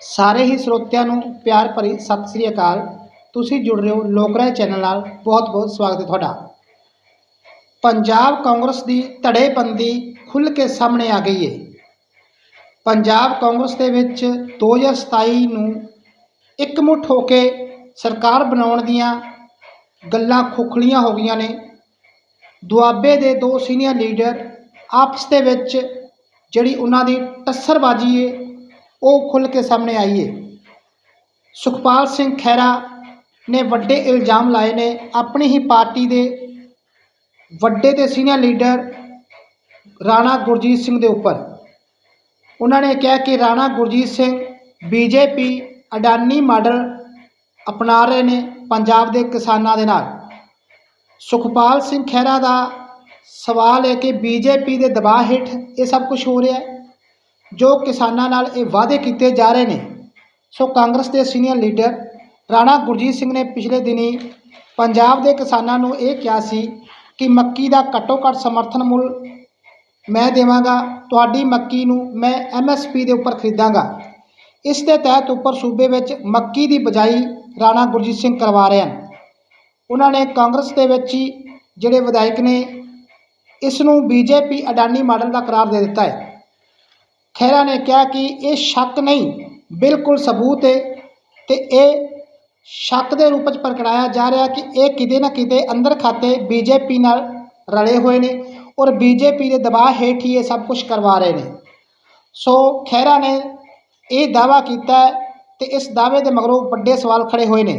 ਸਾਰੇ ਹੀ ਸਰੋਤਿਆਂ ਨੂੰ ਪਿਆਰ ਭਰੀ ਸਤਿ ਸ੍ਰੀ ਅਕਾਲ। ਤੁਸੀਂ ਜੁੜ ਰਹੇ ਹੋ ਲੋਕਰਾਏ ਚੈਨਲ ਨਾਲ। ਬਹੁਤ ਬਹੁਤ ਸਵਾਗਤ ਹੈ ਤੁਹਾਡਾ। ਪੰਜਾਬ ਕਾਂਗਰਸ ਦੀ ਧੜੇਬੰਦੀ ਖੁੱਲ੍ਹ ਕੇ ਸਾਹਮਣੇ ਆ ਗਈ ਹੈ ਪੰਜਾਬ ਕਾਂਗਰਸ ਦੇ ਵਿੱਚ 2027 ਨੂੰ ਇਕਮੁੱਠ ਹੋ ਕੇ ਸਰਕਾਰ ਬਣਾਉਣ ਦੀਆਂ ਗੱਲਾਂ ਖੋਖਲੀਆਂ ਹੋ ਗਈਆਂ ਨੇ। ਦੁਆਬੇ ਦੇ ਦੋ ਸੀਨੀਅਰ ਲੀਡਰ ਆਪਸ ਦੇ ਵਿੱਚ ਜਿਹੜੀ ਉਹਨਾਂ ਦੀ ਟੱਸਰਬਾਜੀ ਏ ਉਹ ਖੁੱਲ੍ਹ ਕੇ ਸਾਹਮਣੇ ਆਈ ਏ ਸੁਖਪਾਲ ਸਿੰਘ ਖਹਿਰਾ ਨੇ ਵੱਡੇ ਇਲਜ਼ਾਮ ਲਾਏ ਨੇ। ਆਪਣੀ ਹੀ ਪਾਰਟੀ ਦੇ ਵੱਡੇ ਤੇ ਸੀਨੀਅਰ ਲੀਡਰ ਰਾਣਾ ਗੁਰਜੀਤ ਸਿੰਘ ਦੇ ਉੱਪਰ। ਉਹਨਾਂ ਨੇ ਕਿਹਾ ਕਿ ਰਾਣਾ ਗੁਰਜੀਤ ਸਿੰਘ ਬੀਜੇਪੀ ਅਡਾਨੀ ਮਾਡਲ ਅਪਣਾ ਰਹੇ ਨੇ ਪੰਜਾਬ ਦੇ ਕਿਸਾਨਾਂ ਦੇ ਨਾਲ। ਸੁਖਪਾਲ ਸਿੰਘ ਖਹਿਰਾ ਦਾ ਸਵਾਲ ਹੈ ਕਿ ਬੀਜੇਪੀ ਦੇ ਦਬਾਅ ਹੇਠ ਇਹ ਸਭ ਕੁਝ ਹੋ ਰਿਹਾ ਹੈ? ਜੋ ਕਿਸਾਨਾਂ ਨਾਲ ਇਹ ਵਾਅਦੇ ਕੀਤੇ ਜਾ ਰਹੇ ਨੇ। ਸੋ ਕਾਂਗਰਸ ਦੇ ਸੀਨੀਅਰ ਲੀਡਰ ਰਾਣਾ ਗੁਰਜੀਤ ਸਿੰਘ ਨੇ ਪਿਛਲੇ ਦਿਨੀ ਪੰਜਾਬ ਦੇ ਕਿਸਾਨਾਂ ਨੂੰ ਇਹ ਕਿਹਾ ਸੀ ਕਿ ਮੱਕੀ ਦਾ ਘੱਟੋ ਘੱਟ ਸਮਰਥਨ ਮੁੱਲ ਮੈਂ ਦੇਵਾਂਗਾ, ਤੁਹਾਡੀ ਮੱਕੀ ਨੂੰ ਮੈਂ ਐਮਐਸਪੀ ਦੇ ਉੱਪਰ ਖਰੀਦਾਂਗਾ। ਇਸ ਦੇ ਤਹਿਤ ਉੱਪਰ ਸੂਬੇ ਵਿੱਚ ਮੱਕੀ ਦੀ ਬਜਾਈ ਰਾਣਾ ਗੁਰਜੀਤ ਸਿੰਘ ਕਰਵਾ ਰਹੇ ਹਨ। ਉਹਨਾਂ ਨੇ ਕਾਂਗਰਸ ਦੇ ਵਿੱਚ ਹੀ ਜਿਹੜੇ ਵਿਧਾਇਕ ਨੇ, ਇਸ ਨੂੰ ਬੀਜੇਪੀ ਅਡਾਨੀ ਮਾਡਲ ਦਾ ਕਰਾਰ ਦੇ ਦਿੱਤਾ ਹੈ। ਖਹਿਰਾ ਨੇ ਕਿਹਾ ਕਿ ਇਹ ਸ਼ੱਕ ਨਹੀਂ, ਬਿਲਕੁਲ ਸਬੂਤ ਹੈ ਤੇ ਇਹ ਸ਼ੱਕ ਦੇ ਰੂਪ ਵਿੱਚ ਪ੍ਰਗਟਾਇਆ ਜਾ ਰਿਹਾ ਕਿ ਇਹ ਕਿਤੇ ਨਾ ਕਿਤੇ ਅੰਦਰ ਖਾਤੇ ਬੀਜੇਪੀ ਨਾਲ ਰਲੇ ਹੋਏ ਨੇ ਔਰ ਬੀਜੇਪੀ ਦੇ ਦਬਾਅ ਹੇਠ ਹੀ ਇਹ ਸਭ ਕੁਝ ਕਰਵਾ ਰਹੇ ਨੇ। ਸੋ ਖਹਿਰਾ ਨੇ ਇਹ ਦਾਅਵਾ ਕੀਤਾ ਹੈ ਤੇ ਇਸ ਦਾਅਵੇ ਦੇ ਮਗਰੋਂ ਵੱਡੇ ਸਵਾਲ ਖੜੇ ਹੋਏ ਨੇ।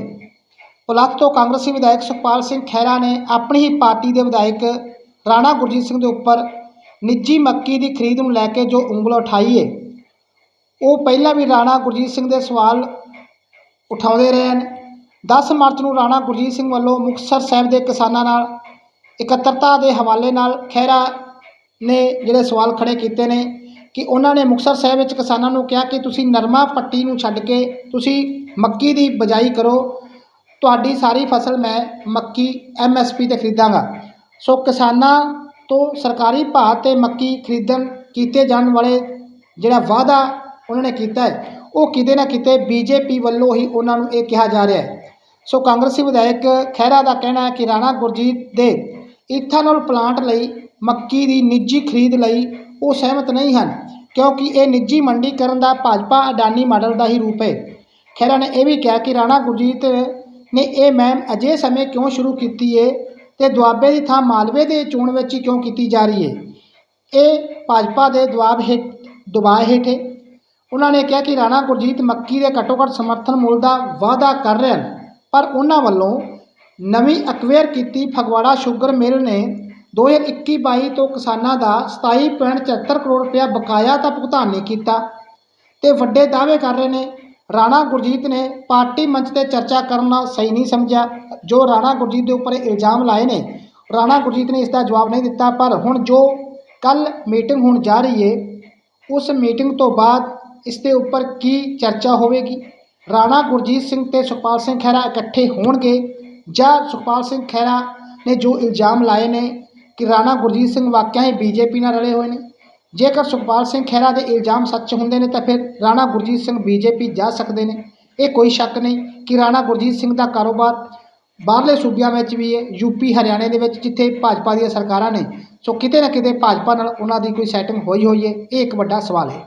ਪੁਲੱਥ ਤੋਂ ਕਾਂਗਰਸੀ ਵਿਧਾਇਕ ਸੁਖਪਾਲ ਸਿੰਘ ਖਹਿਰਾ ਨੇ ਆਪਣੀ ਹੀ ਪਾਰਟੀ ਦੇ ਵਿਧਾਇਕ ਰਾਣਾ ਗੁਰਜੀਤ ਸਿੰਘ ਦੇ ਉੱਪਰ ਨਿੱਜੀ ਮੱਕੀ ਦੀ ਖਰੀਦ ਨੂੰ ਲੈ ਕੇ ਜੋ ਉਂਗਲ ਉਠਾਈ ਹੈ ਉਹ ਪਹਿਲਾਂ ਵੀ ਰਾਣਾ ਗੁਰਜੀਤ ਸਿੰਘ ਦੇ ਸਵਾਲ ਉਠਾਉਂਦੇ ਰਹੇ ਹਨ। 10 ਮਾਰਚ ਨੂੰ ਰਾਣਾ ਗੁਰਜੀਤ ਸਿੰਘ ਵੱਲੋਂ ਮੁਕਤਸਰ ਸਾਹਿਬ ਦੇ ਕਿਸਾਨਾਂ ਨਾਲ ਇਕੱਤਰਤਾ ਦੇ ਹਵਾਲੇ ਨਾਲ ਖਹਿਰਾ ਨੇ ਜਿਹੜੇ ਸਵਾਲ ਖੜੇ ਕੀਤੇ ਨੇ ਕਿ ਉਹਨਾਂ ਨੇ ਮੁਕਤਸਰ ਸਾਹਿਬ ਵਿੱਚ ਕਿਸਾਨਾਂ ਨੂੰ ਕਿਹਾ ਕਿ ਤੁਸੀਂ ਨਰਮਾ ਪੱਟੀ ਨੂੰ ਛੱਡ ਕੇ ਤੁਸੀਂ ਮੱਕੀ ਦੀ ਬਜਾਈ ਕਰੋ, ਤੁਹਾਡੀ ਸਾਰੀ ਫਸਲ ਮੈਂ ਮੱਕੀ ਐਮਐਸਪੀ ਤੇ ਖਰੀਦਾਂਗਾ। ਸੋ ਕਿਸਾਨਾਂ ਤੋਂ ਸਰਕਾਰੀ ਭਾਅ ਤੇ ਮੱਕੀ ਖਰੀਦਣ ਕੀਤੇ ਜਾਣ ਵਾਲੇ ਜਿਹੜਾ ਵਾਅਦਾ ਉਹਨਾਂ ਨੇ ਕੀਤਾ ਹੈ, ਉਹ ਕਿਤੇ ਨਾ ਕਿਤੇ ਬੀਜੇਪੀ ਵੱਲੋਂ ਹੀ ਉਹਨਾਂ ਨੂੰ ਇਹ ਕਿਹਾ ਜਾ ਰਿਹਾ ਹੈ। ਸੋ ਕਾਂਗਰਸੀ ਵਿਧਾਇਕ ਖਹਿਰਾ ਦਾ ਕਹਿਣਾ ਹੈ ਕਿ ਰਾਣਾ ਗੁਰਜੀਤ ਦੇ ਇਥਾਨੋਲ ਪਲਾਂਟ ਲਈ ਮੱਕੀ ਦੀ ਨਿੱਜੀ ਖਰੀਦ ਲਈ ਉਹ ਸਹਿਮਤ ਨਹੀਂ ਹਨ, ਕਿਉਂਕਿ ਇਹ ਨਿੱਜੀ ਮੰਡੀਕਰਨ ਦਾ ਭਾਜਪਾ ਅਡਾਨੀ ਮਾਡਲ ਦਾ ਹੀ ਰੂਪ ਹੈ। ਖਹਿਰਾ ਨੇ ਇਹ ਵੀ ਕਿਹਾ ਕਿ ਰਾਣਾ ਗੁਰਜੀਤ ਨੇ ਇਹ ਮਹਿਮ ਅਜੇ ਸਮੇਂ ਕਿਉਂ ਸ਼ੁਰੂ ਕੀਤੀ ਹੈ ਤੇ ਦੁਆਬੇ ਦੀ ਥਾਂ ਮਾਲਵੇ ਦੇ ਚੋਣ ਵਿੱਚ ਹੀ ਕਿਉਂ ਕੀਤੀ ਜਾ ਰਹੀ ਹੈ? ਇਹ ਭਾਜਪਾ ਦੇ ਦਬਾਅ ਹੇਠ ਦਬਾਅ ਹੇਠ ਹੈ। ਉਹਨਾਂ ਨੇ ਕਿਹਾ ਕਿ ਰਾਣਾ ਗੁਰਜੀਤ ਮੱਕੀ ਦੇ ਘੱਟੋ ਘੱਟ ਸਮਰਥਨ ਮੁੱਲ ਦਾ ਵਾਅਦਾ ਕਰ ਰਹੇ ਹਨ, ਪਰ ਉਹਨਾਂ ਵੱਲੋਂ ਨਵੀਂ ਅਕਵੇਅਰ ਕੀਤੀ ਫਗਵਾੜਾ ਸ਼ੂਗਰ ਮਿਲ ਨੇ 2021-22 ਤੋਂ ਕਿਸਾਨਾਂ ਦਾ 27.74 ਕਰੋੜ ਰੁਪਇਆ ਬਕਾਇਆ ਤਾਂ ਭੁਗਤਾਨ ਨਹੀਂ ਕੀਤਾ ਤੇ ਵੱਡੇ ਦਾਅਵੇ ਕਰ ਰਹੇ ਨੇ ਰਾਣਾ ਗੁਰਜੀਤ ਨੇ ਪਾਰਟੀ ਮੰਚ ਤੇ ਚਰਚਾ ਕਰਨਾ ਸਹੀ ਨਹੀਂ ਸਮਝਿਆ, ਜੋ ਰਾਣਾ ਗੁਰਜੀਤ ਦੇ ਉੱਪਰ ਇਲਜ਼ਾਮ ਲਾਏ ਨੇ। ਰਾਣਾ ਗੁਰਜੀਤ ਨੇ ਇਸ ਦਾ ਜਵਾਬ ਨਹੀਂ ਦਿੱਤਾ, ਪਰ ਹੁਣ ਜੋ ਕੱਲ ਮੀਟਿੰਗ ਹੋਣ ਜਾ ਰਹੀ ਹੈ ਉਸ ਮੀਟਿੰਗ ਤੋਂ ਬਾਅਦ ਇਸ ਦੇ ਉੱਪਰ ਕੀ ਚਰਚਾ ਹੋਵੇਗੀ? ਰਾਣਾ ਗੁਰਜੀਤ ਸਿੰਘ ਤੇ ਸੁਖਪਾਲ ਸਿੰਘ ਖਹਿਰਾ ਇਕੱਠੇ ਹੋਣਗੇ ਜਾਂ ਸੁਖਪਾਲ ਸਿੰਘ ਖਹਿਰਾ ਨੇ ਜੋ ਇਲਜ਼ਾਮ ਲਾਏ ਨੇ ਕਿ ਰਾਣਾ ਗੁਰਜੀਤ ਸਿੰਘ ਵਾਕਿਆ ਹੀ ਬੀਜੇਪੀ ਨਾਲ ਰਲੇ ਹੋਏ ਨੇ? ਜੇਕਰ ਸੁਖਪਾਲ ਸਿੰਘ ਖਹਿਰਾ ਦੇ ਇਲਜ਼ਾਮ ਸੱਚ ਹੁੰਦੇ ਨੇ ਤਾਂ ਫਿਰ ਰਾਣਾ ਗੁਰਜੀਤ ਸਿੰਘ ਬੀਜੇਪੀ ਜਾ ਸਕਦੇ ਨੇ। ਇਹ ਕੋਈ ਸ਼ੱਕ ਨਹੀਂ ਕਿ ਰਾਣਾ ਗੁਰਜੀਤ ਸਿੰਘ ਦਾ ਕਾਰੋਬਾਰ ਬਾਹਰਲੇ ਸੂਬਿਆਂ ਵਿੱਚ ਵੀ ਹੈ ਯੂਪੀ ਹਰਿਆਣੇ ਦੇ ਵਿੱਚ, ਜਿੱਥੇ ਭਾਜਪਾ ਦੀਆਂ ਸਰਕਾਰਾਂ ਨੇ। ਸੋ ਕਿਤੇ ਨਾ ਕਿਤੇ ਭਾਜਪਾ ਨਾਲ ਉਹਨਾਂ ਦੀ ਕੋਈ ਸੈਟਿੰਗ ਹੋਈ ਹੋਈ ਹੈ, ਇਹ ਇੱਕ ਵੱਡਾ ਸਵਾਲ ਹੈ।